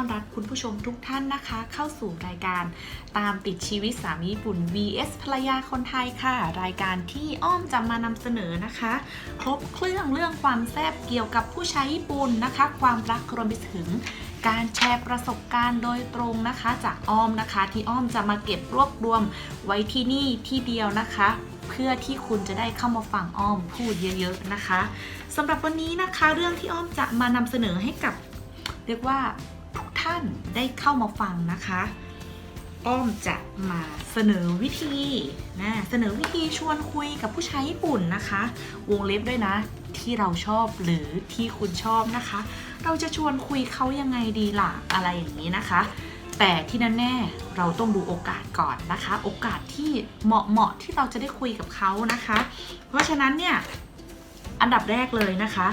อนรับคุณผู้ชมทุกท่านนะคะ เข้าสู่รายการตามติดชีวิตสามีญี่ปุ่น vs ภรรยาคนไทยค่ะ รายการที่อ้อมจะมานำเสนอนะคะ ครบเครื่องเรื่องความแซ่บเกี่ยวกับผู้ใช้ญี่ปุ่นนะคะ ความรักรวมไปถึงการแชร์ประสบการณ์โดยตรงนะคะ จากอ้อมนะคะ ที่อ้อมจะมาเก็บรวบรวมไว้ที่นี่ที่เดียวนะคะ เพื่อที่คุณจะได้เข้ามาฟังอ้อมพูดเยอะๆนะคะสำหรับวันนี้นะคะ เรื่องที่อ้อมจะมานำเสนอให้กับ เรียกว่า ท่านได้เข้ามาฟังนะคะ อ้อมจะมาเสนอวิธีนะเสนอวิธีชวนคุยกับผู้ชายญี่ปุ่นนะคะ วงเล็บด้วยนะ ที่เราชอบหรือที่คุณชอบนะคะ เราจะชวนคุยเขายังไงดีล่ะอะไรอย่างนี้นะคะแต่ที่แน่ๆเราต้องดูโอกาสก่อนนะคะ โอกาสที่เหมาะเหมาะที่เราจะได้คุยกับเขานะคะ เพราะฉะนั้นเนี่ยอันดับแรกเลยนะคะ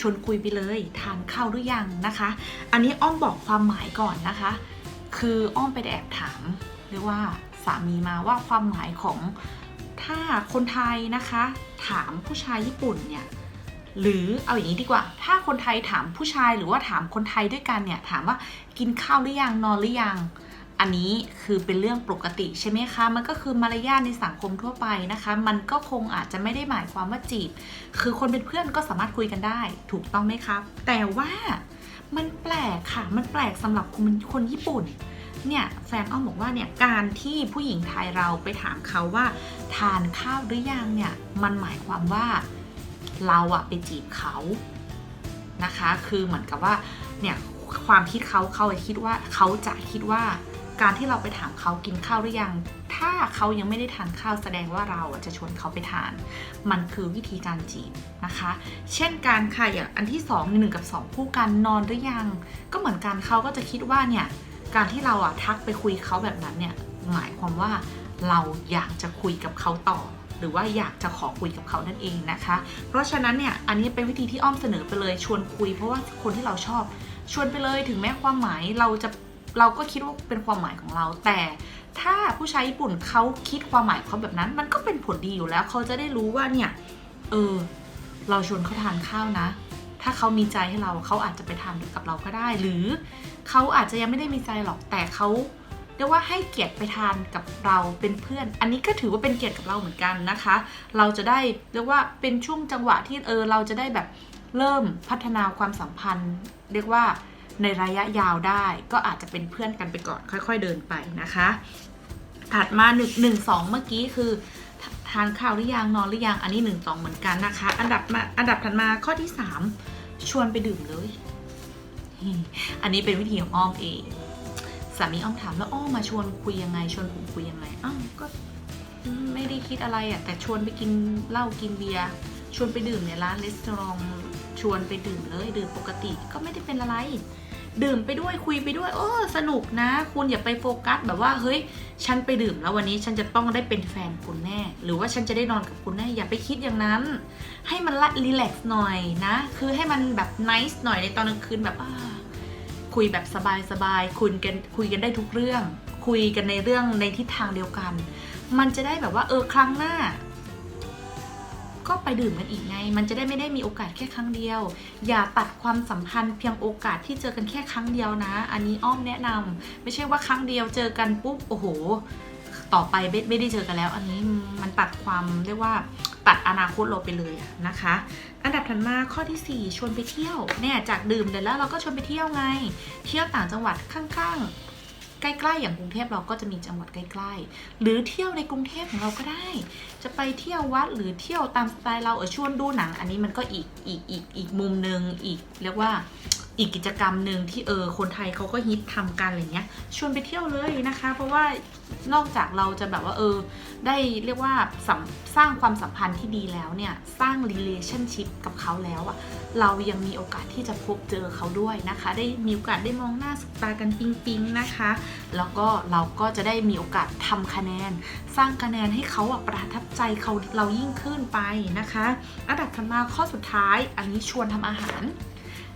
ชวนคุยไปเลยทานข้าวหรือยังนะคะ อันนี้อ้อมบอกความหมายก่อนนะคะ คืออ้อมไปแอบถามเรียกว่าสามีมาว่าความหมายของถ้าคนไทยนะคะ ถามผู้ชายญี่ปุ่นเนี่ยหรือเอาอย่างนี้ดีกว่า ถ้าคนไทยถามผู้ชายหรือว่าถามคนไทยด้วยกันเนี่ยถามว่ากินข้าวหรือยังนอนหรือยัง อันนี้คือเป็นเรื่องปกติใช่ไหมคะ มันก็คือมารยาทในสังคมทั่วไปนะคะ มันก็คงอาจจะไม่ได้หมายความว่าจีบ คือคนเป็นเพื่อนก็สามารถคุยกันได้ ถูกต้องไหมครับแต่ว่ามันแปลกค่ะ มันแปลกสำหรับคนคนญี่ปุ่น เนี่ยแฟนอ้อมบอกว่าเนี่ยการที่ผู้หญิงไทยเราไปถามเขาว่า ทานข้าวหรือยังเนี่ย มันหมายความว่าเราอะไปจีบเขานะคะ คือเหมือนกับว่าเนี่ยความคิดเขาเขาจะคิดว่าเขาจะคิดว่า การที่เราไปถามเขากินข้าวหรือยัง ถ้าเขายังไม่ได้ทานข้าวแสดงว่าเราจะชวนเขาไปทาน มันคือวิธีการจีบนะคะ เช่นการค่ะอย่างอันที่2องหนึ่งกับ 2 คู่กันนอนหรือยัง ก็เหมือนกันเขาก็จะคิดว่าเนี่ยการที่เราอะทักไปคุยเขาแบบนั้นเนี่ยหมายความว่าเราอยากจะคุยกับเขาต่อ หรือว่าอยากจะขอคุยกับเขานั่นเองนะคะ เพราะฉะนั้นเนี่ยอันนี้เป็นวิธีที่อ้อมเสนอไปเลยชวนคุย เพราะว่าคนที่เราชอบชวนไปเลยถึงแม้ความหมายเราจะ เราก็คิดว่าเป็นความหมายของเรา แต่ถ้าผู้ชายญี่ปุ่นเขาคิดความหมายเขาแบบนั้น มันก็เป็นผลดีอยู่แล้วเขาจะได้รู้ว่าเนี่ยเออเราชวนเขาทานข้าวนะ ถ้าเขามีใจให้เราเขาอาจจะไปทานกับเราก็ได้ หรือเขาอาจจะยังไม่ได้มีใจหรอกแต่เขาเรียกว่าให้เกียรติไปทานกับเราเป็นเพื่อน อันนี้ก็ถือว่าเป็นเกียรติกับเราเหมือนกันนะคะ เราจะได้เรียกว่าเป็นช่วงจังหวะที่เออเราจะได้แบบเริ่มพัฒนาความสัมพันธ์ เรียกว่า ในระยะยาวได้ ก็อาจจะเป็นเพื่อนกันไปก่อนค่อย ๆ เดินไปนะคะ ถัดมาหนึ่งหนึ่งสองเมื่อกี้คือทานข้าวหรือยังนอนหรือยังอันนี้หนึ่งสองเหมือนกันนะคะ อันดับมาอันดับถัดมาข้อที่สามชวนไปดื่มเลย อันนี้เป็นวิธีของอ้อมเองสามีอ้อมถามแล้วอ้อมมาชวนคุยยังไง ชวนผมคุยยังไงอ้าวก็ไม่ได้คิดอะไรอะ่ะแต่ชวนไปกินเหล้ากินเบียร์ชวนไปดื่มในร้านรีสอร์ทชวนไปดื่มเลยดื่มปกติก็ไม่ได้เป็นอะไร ดื่มไปด้วยคุยไปด้วย โอ้สนุกนะ คุณอย่าไปโฟกัสแบบว่าเฮ้ย ฉันไปดื่มแล้ววันนี้ฉันจะต้องได้เป็นแฟนคุณแน่ หรือว่าฉันจะได้นอนกับคุณแน่ อย่าไปคิดอย่างนั้น ให้มันละรีแลกซ์หน่อยนะ คือให้มันแบบไนส์หน่อยในตอนกลางคืนแบบคุยแบบสบายๆคุยกันคุยกันได้ทุกเรื่อง คุยกันในเรื่องในทิศทางเดียวกัน มันจะได้แบบว่าเออครั้งหน้า ก็ไปดื่มกันอีกไง มันจะได้ไม่ได้มีโอกาสแค่ครั้งเดียว อย่าตัดความสัมพันธ์เพียงโอกาสที่เจอกันแค่ครั้งเดียวนะ อันนี้อ้อมแนะนำไม่ใช่ว่าครั้งเดียวเจอกันปุ๊บโอ้โห ต่อไปไม่ไม่ได้เจอกันแล้ว อันนี้มันตัดความเรียกว่าตัดอนาคตเราไปเลยนะคะ อันดับถัดมาข้อที่ 4 ชวนไปเที่ยวเนี่ยจากดื่มเสร็จแล้วเราก็ชวนไปเที่ยวไง เที่ยวต่างจังหวัดข้างๆ ใกล้ๆอย่างกรุงเทพเราก็จะมีจังหวัดใกล้ๆ หรือเที่ยวในกรุงเทพของเราก็ได้ จะไปเที่ยววัดหรือเที่ยวตามสไตล์เราเออชวนดูหนัง อันนี้มันก็อีกอีกอีกอีกมุมหนึ่งอีกเรียกว่า อีกกิจกรรมหนึ่งที่เออคนไทยเขาก็ฮิตทำกันอะไรเงี้ยชวนไปเที่ยวเลยนะคะ เพราะว่านอกจากเราจะแบบว่าเออ ได้เรียกว่าสสร้างความสัมพันธ์ที่ดีแล้วเนี่ย สร้าง relationship กับเขาแล้วอะเรายังมีโอกาสที่จะพบเจอเขาด้วยนะคะ ได้มีโอกาสได้มองหน้าสบตากันปิ๊งปิงๆนะคะ แล้วก็เราก็จะได้มีโอกาสทำคะแนน สร้างคะแนนให้เขาอะประทับใจเขาเรายิ่งขึ้นไปนะคะ อันดับถัดมาข้อสุดท้าย อันนี้ชวนทำอาหาร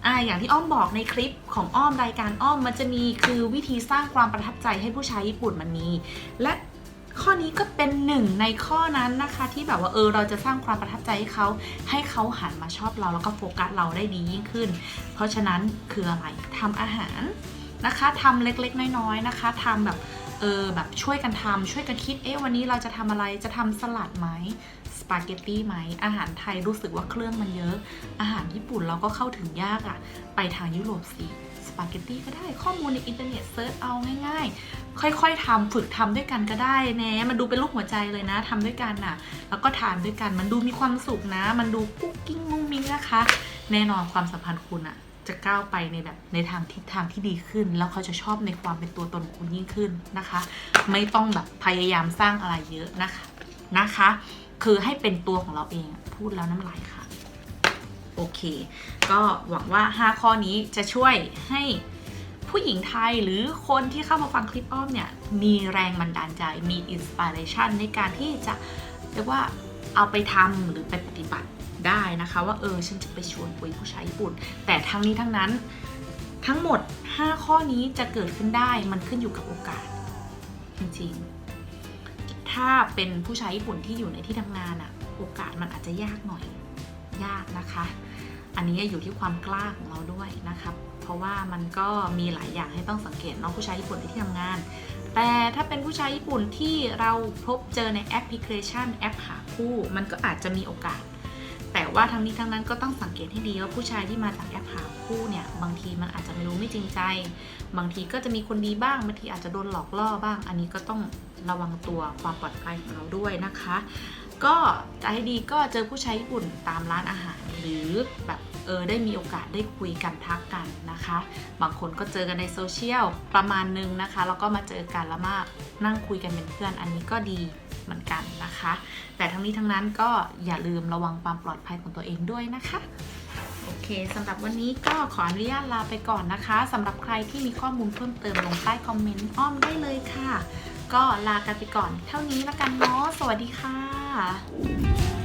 อ่าอย่างที่อ้อมบอกในคลิปของอ้อมรายการอ้อมมันจะมีคือวิธีสร้างความประทับใจให้ผู้ชายญี่ปุ่นมันมี และข้อนี้ก็เป็นหนึ่งในข้อนั้นนะคะที่แบบว่าเออเราจะสร้างความประทับใจให้เขาให้เขาหันมาชอบเราแล้วก็โฟกัสเราได้ดียิ่งขึ้น เพราะฉะนั้นคืออะไรทำอาหารนะคะทำเล็กๆ น้อยๆนะคะทำแบบเออแบบช่วยกันทำช่วยกันคิดเอ๊ะวันนี้เราจะทำอะไรจะทำสลัดไหม ปาเกตตี้ไหม อาหารไทยรู้สึกว่าเครื่องมันเยอะ อาหารญี่ปุ่นเราก็เข้าถึงยากอะ่ะ ไปทางยุโรปสิสปาเกตตี้ก็ได้ข้อมูลในอินเทอร์เน็ตเซิร์ชเอาง่ายๆ ค่อยๆทำฝึกทำด้วยกันก็ได้แนะมันดูเป็นลูกหัวใจเลยนะทำด้วยกันน่ะ แล้วก็ทานด้วยกันมันดูมีความสุขนะ มันดูกุ๊กกิ้งมุ้งมิ้งนะคะ แน่นอนความสัมพันธ์คุณอะจะก้าวไปในแบบในทางทิศทางที่ดีขึ้น แล้วเขาจะชอบในความเป็นตัวตนคุณยิ่งขึ้นนะคะ ไม่ต้องแบบพยายามสร้างอะไรเยอะนะคะนะคะ คือให้เป็นตัวของเราเองพูดแล้วน้ำลายค่ะ โอเค ก็หวังว่า 5 ข้อนี้จะช่วยให้ผู้หญิงไทยหรือคนที่เข้ามาฟังคลิปอ้อมเนี่ย มีแรงบันดาลใจ มีอินสปิเรชันในการที่จะเรียกว่าเอาไปทำหรือไปปฏิบัติได้นะคะ ว่าเออฉันจะไปชวนคุยผู้ชายญี่ปุ่น แต่ทั้งนี้ทั้งนั้นทั้งหมด 5 ข้อนี้จะเกิดขึ้นได้มันขึ้นอยู่กับโอกาส จริงๆ ถ้าเป็นผู้ชายญี่ปุ่นที่อยู่ในที่ทำงานอะโอกาสมันอาจจะยากหน่อยยากนะคะ อันนี้อยู่ที่ความกล้าของเราด้วยนะครับ เพราะว่ามันก็มีหลายอย่างให้ต้องสังเกตเนาะผู้ชายญี่ปุ่นในที่ทำงาน แต่ถ้าเป็นผู้ชายญี่ปุ่นที่เราพบเจอในแอปพลิเคชันแอปหาคู่ มันก็อาจจะมีโอกาส แต่ว่าทั้งนี้ทั้งนั้นก็ต้องสังเกตให้ดีว่าผู้ชายที่มาจากแอปหาคู่เนี่ยบางทีมันอาจจะไม่รู้ไม่จริงใจ บางทีก็จะมีคนดีบ้างบางทีอาจจะโดนหลอกล่อบ้าง อันนี้ก็ต้องระวังตัวความปลอดภัยของเราด้วยนะคะ ก็จะให้ดีก็เจอผู้ชายญี่ปุ่นตามร้านอาหารหรือแบบเออได้มีโอกาสได้คุยกันทักกันนะคะ บางคนก็เจอกันในโซเชียลประมาณนึงนะคะแล้วก็มาเจอกันแล้วมานั่งคุยกันเป็นเพื่อนอันนี้ก็ดี เหมือนกันนะคะ แต่ทั้งนี้ทั้งนั้นก็อย่าลืมระวังความปลอดภัยของตัวเองด้วยนะคะโอเคสำหรับวันนี้ก็ขออนุญาตลาไปก่อนนะคะสำหรับใครที่มีข้อมูลเพิ่มเติมลงใต้คอมเมนต์อ้อมได้เลยค่ะ ก็ลากันไปก่อน เท่านี้แล้วกันเนาะสวัสดีค่ะ